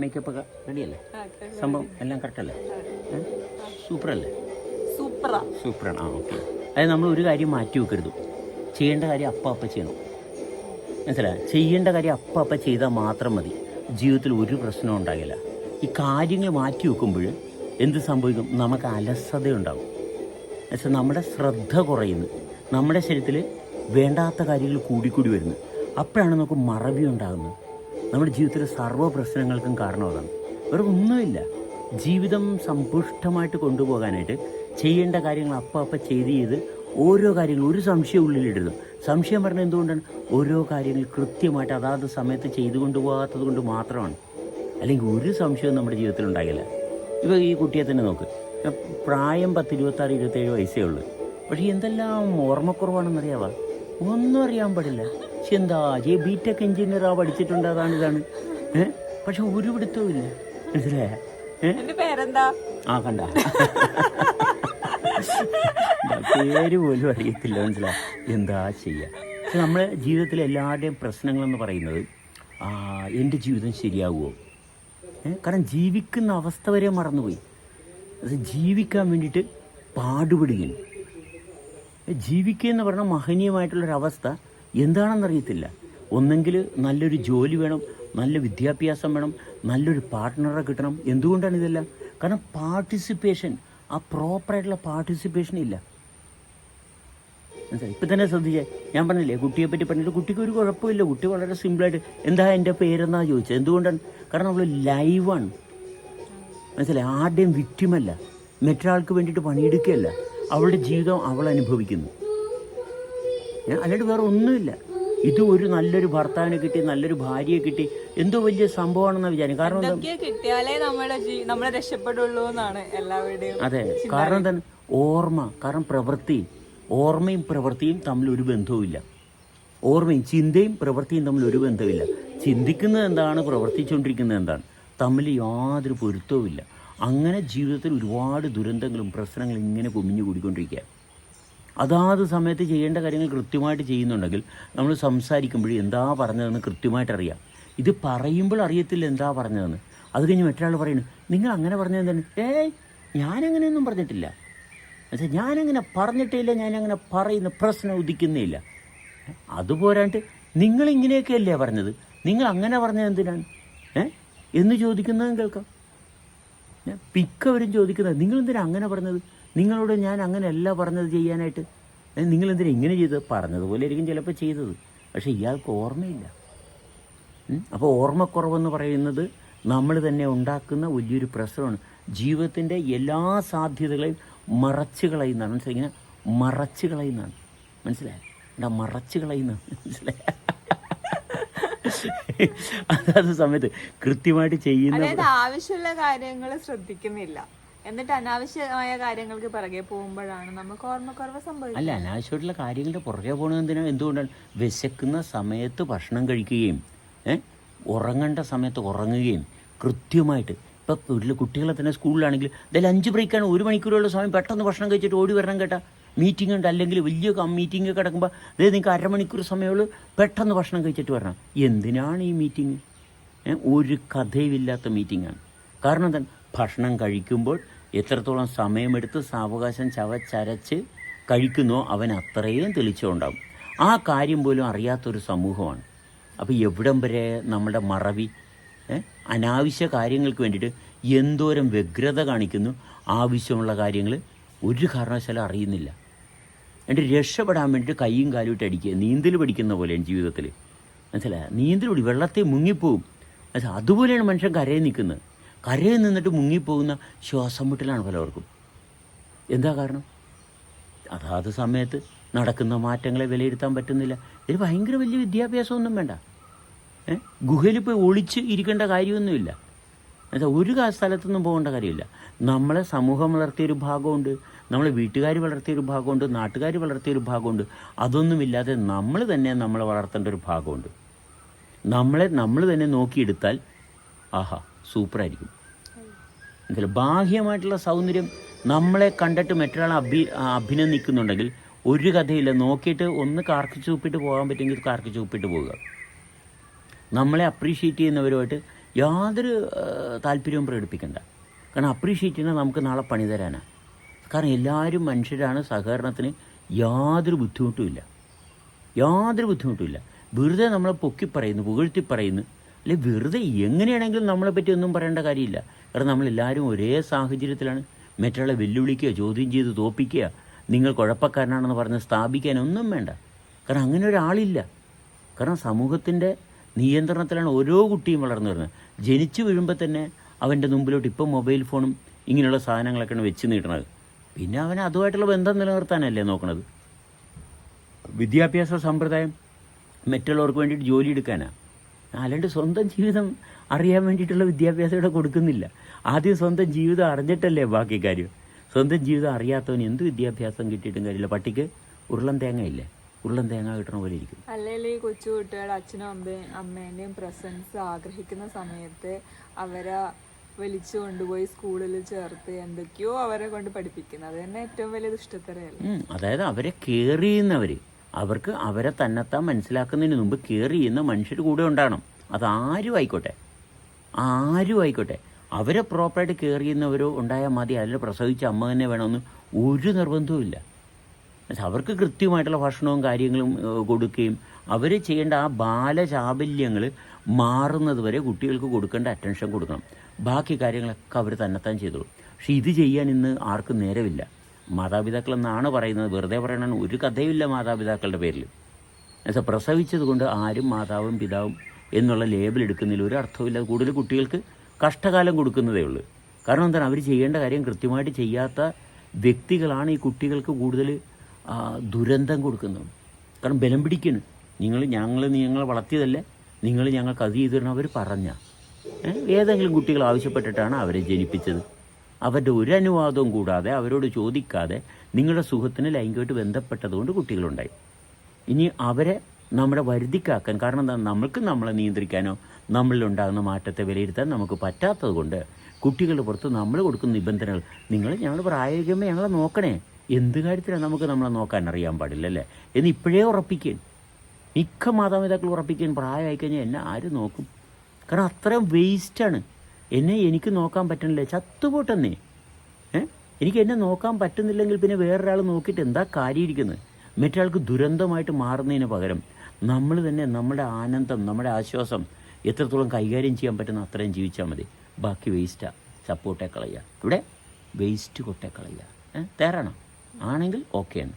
Makeup ഒക്കെ റെഡിയല്ലേ സംഭവം എല്ലാം കറക്റ്റല്ലേ സൂപ്പറല്ലേ? സൂപ്പറാ. സൂപ്പറാണ്. ആ ഓക്കെ അതായത് നമ്മൾ ഒരു കാര്യം മാറ്റി വെക്കരുത്. ചെയ്യേണ്ട കാര്യം അപ്പ അപ്പ ചെയ്യണം. മനസ്സിലായി? ചെയ്യേണ്ട കാര്യം അപ്പ അപ്പ ചെയ്താൽ മാത്രം മതി. ജീവിതത്തിൽ ഒരു പ്രശ്നവും ഉണ്ടാകില്ല. ഈ കാര്യങ്ങൾ മാറ്റി വെക്കുമ്പോൾ എന്ത് സംഭവിക്കും? നമുക്ക് അലസതയുണ്ടാകും. എന്നുവെച്ചാൽ നമ്മുടെ ശ്രദ്ധ കുറയുന്നു. നമ്മുടെ ശരീരത്തിൽ വേണ്ടാത്ത കാര്യങ്ങൾ കൂടിക്കൂടി വരുന്നു. അപ്പോഴാണ് നമുക്ക് മറവി ഉണ്ടാകുന്നത്. നമ്മുടെ ജീവിതത്തിലെ സർവ പ്രശ്നങ്ങൾക്കും കാരണം അതാണ് വേറെ ഒന്നുമില്ല. ജീവിതം സമ്പുഷ്ടമായിട്ട് കൊണ്ടുപോകാനായിട്ട് ചെയ്യേണ്ട കാര്യങ്ങൾ അപ്പം അപ്പം ചെയ്ത് ചെയ്ത് ഓരോ കാര്യങ്ങളും ഒരു സംശയം ഉള്ളിലിടരുത് സംശയം പറഞ്ഞാൽ എന്തുകൊണ്ടാണ്? ഓരോ കാര്യങ്ങൾ കൃത്യമായിട്ട് അതാത് സമയത്ത് ചെയ്തു കൊണ്ടുപോകാത്തത് കൊണ്ട് മാത്രമാണ്. അല്ലെങ്കിൽ ഒരു സംശയവും നമ്മുടെ ജീവിതത്തിൽ ഉണ്ടാകില്ല. ഇപ്പോൾ ഈ കുട്ടിയെ തന്നെ നോക്ക്. പ്രായം പത്ത് ഇരുപത്താറ് ഇരുപത്തേഴ് വയസ്സേ ഉള്ളൂ. പക്ഷേ എന്തെല്ലാം ഓർമ്മക്കുറവാണെന്നറിയാവാ? ഒന്നും അറിയാൻ പാടില്ല. എന്താ ടെക് എഞ്ചിനീയർ ആ പഠിച്ചിട്ടുണ്ട് അതാണ് ഇതാണ്. ഏഹ് പക്ഷെ ഒരു പിടുത്തവും ഇല്ല. മനസ്സിലായ? ആ കണ്ട. പേര് പോലും അറിയത്തില്ല മനസ്സിലാ എന്താ ചെയ്യുക പക്ഷെ നമ്മളെ ജീവിതത്തിലെ എല്ലാവരുടെയും പ്രശ്നങ്ങളെന്ന് പറയുന്നത് ആ എന്റെ ജീവിതം ശരിയാവുമോ? കാരണം ജീവിക്കുന്ന അവസ്ഥ വരെ മറന്നുപോയി. അത് ജീവിക്കാൻ വേണ്ടിയിട്ട് പാടുപെടുകയാണ്. ജീവിക്കുക എന്ന് പറഞ്ഞാൽ മഹനീയമായിട്ടുള്ളൊരവസ്ഥ എന്താണെന്നറിയത്തില്ല. ഒന്നെങ്കിൽ നല്ലൊരു ജോലി വേണം നല്ല വിദ്യാഭ്യാസം വേണം നല്ലൊരു പാർട്ട്ണറെ കിട്ടണം. എന്തുകൊണ്ടാണ് ഇതെല്ലാം? കാരണം പാർട്ടിസിപ്പേഷൻ ആ പ്രോപ്പറായിട്ടുള്ള പാർട്ടിസിപ്പേഷൻ ഇല്ല. മനസ്സിലായി? ഇപ്പം തന്നെ ശ്രദ്ധിച്ചേ. ഞാൻ പറഞ്ഞില്ലേ കുട്ടിയെ പറ്റി പറഞ്ഞിട്ട് കുട്ടിക്ക് ഒരു കുഴപ്പമില്ല. കുട്ടി വളരെ സിമ്പിളായിട്ട് എന്താ എന്റെ പേരെന്നാ ചോദിച്ചത്? എന്തുകൊണ്ടാണ്? കാരണം അവൾ ലൈവാണ് മനസ്സിലായി? ആരുടെയും വിക്റ്റിമല്ല മറ്റൊരാൾക്ക് വേണ്ടിയിട്ട് പണിയെടുക്കുകയല്ല. അവളുടെ ജീവിതം അവൾ അനുഭവിക്കുന്നു. അല്ലാണ്ട് വേറെ ഒന്നുമില്ല. ഇത് ഒരു നല്ലൊരു ഭർത്താവിനെ കിട്ടി നല്ലൊരു ഭാര്യയെ കിട്ടി. എന്തോ വലിയ സംഭവമാണെന്ന് വിചാരിക്കും കാരണം കിട്ടിയാലേ നമ്മുടെ ജീ- നമ്മളെ രക്ഷപ്പെടുള്ളൂ എന്നാണ് എല്ലാവരുടെയും അതെ. കാരണം തന്നെ ഓർമ്മ. കാരണം പ്രവൃത്തി. ഓർമ്മയും പ്രവൃത്തിയും തമ്മിൽ ഒരു ബന്ധവുമില്ല. ഓർമ്മയും ചിന്തയും പ്രവൃത്തിയും തമ്മിൽ ഒരു ബന്ധമില്ല ചിന്തിക്കുന്നത് എന്താണ്? പ്രവർത്തിച്ചുകൊണ്ടിരിക്കുന്നത് എന്താണ്? തമ്മിൽ യാതൊരു പൊരുത്തവുമില്ല. അങ്ങനെ ജീവിതത്തിൽ ഒരുപാട് ദുരന്തങ്ങളും പ്രശ്നങ്ങളും ഇങ്ങനെ കുമിഞ്ഞു കൂടിക്കൊണ്ടിരിക്കുക അതാത് സമയത്ത് ചെയ്യേണ്ട കാര്യങ്ങൾ കൃത്യമായിട്ട് ചെയ്യുന്നുണ്ടെങ്കിൽ നമ്മൾ സംസാരിക്കുമ്പോൾ എന്താ പറഞ്ഞതെന്ന് കൃത്യമായിട്ട് അറിയാം ഇത് പറയുമ്പോൾ അറിയത്തില്ല എന്താ പറഞ്ഞതെന്ന്. അത് കഴിഞ്ഞ് മറ്റൊരാൾ പറയുന്നു നിങ്ങൾ അങ്ങനെ പറഞ്ഞതെന്താണ് ഏയ് ഞാനങ്ങനെയൊന്നും പറഞ്ഞിട്ടില്ല. എന്നുവെച്ചാൽ ഞാനങ്ങനെ പറഞ്ഞിട്ടില്ല ഞാനങ്ങനെ പറയുന്ന പ്രശ്നം ഉദിക്കുന്നേ ഇല്ല അതുപോരാണ്ട് നിങ്ങൾ ഇങ്ങനെയൊക്കെയല്ലേ പറഞ്ഞത്? നിങ്ങൾ അങ്ങനെ പറഞ്ഞത് എന്തിനാണ്? ഏ? എന്ന് ചോദിക്കുന്നതും കേൾക്കാം. പിക്കവരും ചോദിക്കുന്നത് നിങ്ങൾ എന്തിനാ അങ്ങനെ പറഞ്ഞത്? നിങ്ങളോട് ഞാൻ അങ്ങനെയല്ല പറഞ്ഞത് ചെയ്യാനായിട്ട്. എന്തിനാ ഇങ്ങനെ ചെയ്തത്? പറഞ്ഞതുപോലെ ആയിരിക്കും ചിലപ്പോൾ ചെയ്തത്. പക്ഷേ ഇയാൾക്ക് ഓർമ്മയില്ല. അപ്പോൾ ഓർമ്മക്കുറവെന്ന് പറയുന്നത് നമ്മൾ തന്നെ ഉണ്ടാക്കുന്ന വലിയൊരു പ്രശ്നമാണ്. ജീവിതത്തിന്റെ എല്ലാ സാധ്യതകളെയും മറച്ചു കളയുന്നതാണ്. മനസ്സിലായി? മറച്ചു കളയുന്നതാണ്. മനസ്സിലായി? എന്താ മറച്ചു കളയുന്നതാണ്. മനസ്സിലായി? അതാത് സമയത്ത് കൃത്യമായിട്ട് ചെയ്യുന്ന ആവശ്യമുള്ള കാര്യങ്ങൾ ശ്രദ്ധിക്കുന്നില്ല. എന്നിട്ട് അനാവശ്യമായ കാര്യങ്ങൾക്ക് പിറകെ പോകുമ്പോഴാണ് നമുക്ക് ഓർമ്മക്കുറവ് സംഭവിക്കുന്നത്. അല്ല അനാവശ്യമായിട്ടുള്ള കാര്യങ്ങളുടെ പുറകെ പോകണത് എന്തുകൊണ്ടാണ്? വിശക്കുന്ന സമയത്ത് ഭക്ഷണം കഴിക്കുകയും? ഉറങ്ങേണ്ട സമയത്ത് ഉറങ്ങുകയും കൃത്യമായിട്ട്. ഇപ്പം വീട്ടിൽ കുട്ടികളെ തന്നെ സ്കൂളിലാണെങ്കിൽ ഇതിൽ അഞ്ച് ബ്രേക്കാണ് ഒരു മണിക്കൂറുള്ള സമയം പെട്ടെന്ന് ഭക്ഷണം കഴിച്ചിട്ട് ഓടി വരണം കേട്ടാ. മീറ്റിംഗ് ഉണ്ട് അല്ലെങ്കിൽ വലിയ മീറ്റിംഗ് കിടക്കുമ്പോൾ അതായത് നിങ്ങൾക്ക് അരമണിക്കൂർ സമയമുള്ളൂ പെട്ടെന്ന് ഭക്ഷണം കഴിച്ചിട്ട് വരണം. എന്തിനാണ് ഈ മീറ്റിംഗ്? ഒരു കഥയുമില്ലാത്ത മീറ്റിംഗാണ് കാരണം എന്താണ് ഭക്ഷണം കഴിക്കുമ്പോൾ എത്രത്തോളം സമയമെടുത്ത് സാവകാശം ചവച്ചരച്ച് കഴിക്കുന്നോ അവൻ അത്രയും തെളിച്ചുണ്ടാകും ആ കാര്യം പോലും അറിയാത്തൊരു സമൂഹമാണ്. അപ്പോൾ എവിടം വരെ നമ്മുടെ മറവി അനാവശ്യ കാര്യങ്ങൾക്ക് വേണ്ടിയിട്ട് എന്തോരം വ്യഗ്രത കാണിക്കുന്നു ആവശ്യമുള്ള കാര്യങ്ങൾ ഒരു കാരണവശാലും അറിയുന്നില്ല. എന്റെ രക്ഷപ്പെടാൻ വേണ്ടിയിട്ട് കൈയും കാലും ഇട്ട് അടിക്കുക നീന്തൽ പഠിക്കുന്ന പോലെയാണ് ജീവിതത്തിൽ മനസ്സിലായ? നീന്തൽ പഠി വെള്ളത്തിൽ മുങ്ങിപ്പോവും. അതുപോലെയാണ് മനുഷ്യൻ കരയിൽ നിൽക്കുന്നത്. കരയിൽ നിന്നിട്ട് മുങ്ങിപ്പോകുന്ന ശ്വാസം മുട്ടലാണ് പലവർക്കും എന്താ കാരണം? അതാത് സമയത്ത് നടക്കുന്ന മാറ്റങ്ങളെ വിലയിരുത്താൻ പറ്റുന്നില്ല. ഇതിന് ഭയങ്കര വലിയ വിദ്യാഭ്യാസമൊന്നും വേണ്ട. ഗുഹയിൽ പോയി ഒളിച്ച് ഇരിക്കേണ്ട കാര്യമൊന്നുമില്ല. എന്നുവെച്ചാൽ ഒരു സ്ഥലത്തൊന്നും പോകേണ്ട കാര്യമില്ല. നമ്മളെ സമൂഹം വളർത്തിയൊരു ഭാഗമുണ്ട്. നമ്മളെ വീട്ടുകാർ വളർത്തിയൊരു ഭാഗമുണ്ട്. നാട്ടുകാർ വളർത്തിയൊരു ഭാഗമുണ്ട്. അതൊന്നുമില്ലാതെ നമ്മൾ തന്നെ നമ്മളെ വളർത്തേണ്ട ഒരു ഭാഗമുണ്ട്. നമ്മളെ നമ്മൾ തന്നെ നോക്കിയെടുത്താൽ ആഹാ സൂപ്പറായിരിക്കും. എന്നുവെച്ചാൽ ബാഹ്യമായിട്ടുള്ള സൗന്ദര്യം നമ്മളെ കണ്ടിട്ട് മറ്റൊരാൾ അഭി അഭിനന്ദിക്കുന്നുണ്ടെങ്കിൽ ഒരു കഥയില്ല. നോക്കിയിട്ട് ഒന്ന് കാർക്കി ചൂപ്പിട്ട് പോകാൻ പറ്റുമെങ്കിൽ കാർക്കി ചൂപ്പിട്ട് പോവുക. നമ്മളെ അപ്രീഷിയേറ്റ് ചെയ്യുന്നവരുമായിട്ട് യാതൊരു താല്പര്യവും പ്രകടിപ്പിക്കണ്ട. കാരണം അപ്രീഷിയേറ്റ് ചെയ്യുന്നത് നമുക്ക് നാളെ പണി തരാനാണ് കാരണം എല്ലാവരും മനുഷ്യരാണ് സഹകരണത്തിന് യാതൊരു ബുദ്ധിമുട്ടുമില്ല. യാതൊരു ബുദ്ധിമുട്ടുമില്ല. വെറുതെ നമ്മളെ പൊക്കി പറയുന്നു പുകഴ്ത്തി പറയുന്നു. അല്ലെ വെറുതെ എങ്ങനെയാണെങ്കിലും നമ്മളെ പറ്റി ഒന്നും പറയേണ്ട കാര്യമില്ല. കാരണം നമ്മളെല്ലാവരും ഒരേ സാഹചര്യത്തിലാണ് മറ്റുള്ള വെല്ലുവിളിക്കുക ചോദ്യം ചെയ്ത് തോപ്പിക്കുക. നിങ്ങൾ കുഴപ്പക്കാരനാണെന്ന് പറഞ്ഞ് സ്ഥാപിക്കാനൊന്നും വേണ്ട. കാരണം അങ്ങനെ ഒരാളില്ല. കാരണം സമൂഹത്തിന്റെ നിയന്ത്രണത്തിലാണ് ഓരോ കുട്ടിയും വളർന്നു വരുന്നത്. ജനിച്ചു വീഴുമ്പോൾ തന്നെ അവന്റെ മുമ്പിലോട്ട് ഇപ്പം മൊബൈൽ ഫോണും ഇങ്ങനെയുള്ള സാധനങ്ങളൊക്കെയാണ് വെച്ച് നീട്ടണത്. പിന്നെ അവൻ അതുമായിട്ടുള്ള ബന്ധം നിലനിർത്താനല്ലേ നോക്കണത്? വിദ്യാഭ്യാസ സമ്പ്രദായം മറ്റുള്ളവർക്ക് വേണ്ടിയിട്ട് ജോലി എടുക്കാനാണ് അല്ലാണ്ട് സ്വന്തം ജീവിതം അറിയാൻ വേണ്ടിയിട്ടുള്ള വിദ്യാഭ്യാസം ഇവിടെ കൊടുക്കുന്നില്ല. ആദ്യം സ്വന്തം ജീവിതം അറിഞ്ഞിട്ടല്ലേ ബാക്കി കാര്യം. സ്വന്തം ജീവിതം അറിയാത്തവന് എന്ത് വിദ്യാഭ്യാസം കിട്ടിയിട്ടും കാര്യമില്ല. പട്ടിക്ക് ഉരുളൻ തേങ്ങ ഇല്ലേ? ഉരുളൻ തേങ്ങ കിട്ടണ പോലെ ഇരിക്കും. അല്ലെങ്കിൽ ഈ കൊച്ചു കുട്ടികൾ അച്ഛനും അമ്മയും അമ്മേന്റെയും പ്രസൻസ് ആഗ്രഹിക്കുന്ന സമയത്ത് അവരെ വലിച്ചു കൊണ്ടുപോയി സ്കൂളിൽ ചേർത്ത് എന്തൊക്കെയോ അവരെ കൊണ്ട് പഠിപ്പിക്കുന്നത്. അത് തന്നെ ഏറ്റവും വലിയ ദുഷ്ടത്തരയല്ലേ? ഉം, അതായത് അവരെ കെയർ ചെയ്യുന്നവർ അവർക്ക് അവരെ തന്നെത്താൻ മനസ്സിലാക്കുന്നതിന് മുമ്പ് കെയർ ചെയ്യുന്ന മനുഷ്യർ കൂടെ ഉണ്ടാകണം. അതാരും ആയിക്കോട്ടെ. ആരും ആയിക്കോട്ടെ. അവരെ പ്രോപ്പറായിട്ട് കെയർ ചെയ്യുന്നവരോ ഉണ്ടായാൽ മതി. അതിൽ പ്രസവിച്ച അമ്മ തന്നെ വേണമെന്ന് ഒരു നിർബന്ധവുമില്ല അവർക്ക് കൃത്യമായിട്ടുള്ള ഭക്ഷണവും കാര്യങ്ങളും കൊടുക്കുകയും അവർ ചെയ്യേണ്ട ആ ബാലചാബല്യങ്ങൾ മാറുന്നത് വരെ കുട്ടികൾക്ക് കൊടുക്കേണ്ട അറ്റൻഷൻ കൊടുക്കണം. ബാക്കി കാര്യങ്ങളൊക്കെ അവർ തന്നെത്താൻ ചെയ്തോളൂ. പക്ഷേ ഇത് ചെയ്യാൻ ഇന്ന് ആർക്കും നേരമില്ല. മാതാപിതാക്കൾ എന്നാണ് പറയുന്നത്. വെറുതെ പറയണ ഒരു കഥയുമില്ല മാതാപിതാക്കളുടെ പേരിൽ. എന്നുവെച്ചാൽ പ്രസവിച്ചതുകൊണ്ട് ആരും മാതാവും പിതാവും എന്നുള്ള ലേബൽ എടുക്കുന്നതിൽ ഒരു അർത്ഥമില്ല കൂടുതൽ കുട്ടികൾക്ക് കഷ്ടകാലം കൊടുക്കുന്നതേ ഉള്ളൂ. കാരണം എന്താണ്? അവർ ചെയ്യേണ്ട കാര്യം കൃത്യമായിട്ട് ചെയ്യാത്ത വ്യക്തികളാണ് ഈ കുട്ടികൾക്ക് കൂടുതൽ ദുരന്തം കൊടുക്കുന്നത്. കാരണം ബലം പിടിക്കുന്നു നിങ്ങൾ ഞങ്ങൾ നിങ്ങളെ വളർത്തിയതല്ലേ. നിങ്ങൾ ഞങ്ങൾക്ക് അത് ചെയ്തു തരണം. അവർ പറഞ്ഞ ഏതെങ്കിലും കുട്ടികൾ ആവശ്യപ്പെട്ടിട്ടാണ് അവരെ ജനിപ്പിച്ചത്. അവരുടെ ഒരു അനുവാദവും കൂടാതെ അവരോട് ചോദിക്കാതെ നിങ്ങളുടെ സുഖത്തിന് ലൈംഗികമായിട്ട് ബന്ധപ്പെട്ടതുകൊണ്ട് കുട്ടികളുണ്ടായി. ഇനി അവരെ നമ്മുടെ വരുതിക്കാക്കാൻ കാരണം എന്താ? നമ്മൾക്ക് നമ്മളെ നിയന്ത്രിക്കാനോ നമ്മളിലുണ്ടാകുന്ന മാറ്റത്തെ വിലയിരുത്താൻ നമുക്ക് പറ്റാത്തത് കൊണ്ട് കുട്ടികളുടെ പുറത്ത് നമ്മൾ കൊടുക്കുന്ന നിബന്ധനകൾ നിങ്ങൾ ഞങ്ങൾ പ്രായോഗികമായി ഞങ്ങളെ നോക്കണേ. എന്ത് കാര്യത്തിലാണ് നമുക്ക് നമ്മളെ നോക്കാൻ അറിയാൻ പാടില്ല അല്ലേ എന്ന് ഇപ്പോഴേ ഉറപ്പിക്കാൻ. മിക്ക മാതാപിതാക്കൾ ഉറപ്പിക്കാൻ പ്രായമായി കഴിഞ്ഞാൽ എന്നെ ആര് നോക്കും? കാരണം അത്രയും വേസ്റ്റാണ് എന്നെ എനിക്ക് നോക്കാൻ പറ്റണില്ല. ചത്തുപോട്ടെന്നേ. എനിക്ക് എന്നെ നോക്കാൻ പറ്റുന്നില്ലെങ്കിൽ പിന്നെ വേറൊരാൾ നോക്കിയിട്ട് എന്താ കാര്യം ഇരിക്കുന്നത് മറ്റൊരാൾക്ക് ദുരന്തമായിട്ട് മാറുന്നതിന് പകരം നമ്മൾ തന്നെ നമ്മുടെ ആനന്ദം നമ്മുടെ ആശ്വാസം എത്രത്തോളം കൈകാര്യം ചെയ്യാൻ പറ്റുന്ന അത്രയും ജീവിച്ചാൽ മതി. ബാക്കി വേസ്റ്റാ സപ്പോർട്ടേ കളയുക. ഇവിടെ വേസ്റ്റ് കൊട്ടേ കളയുക. തേറാണോ ആണെങ്കിൽ ഓക്കെയാണ്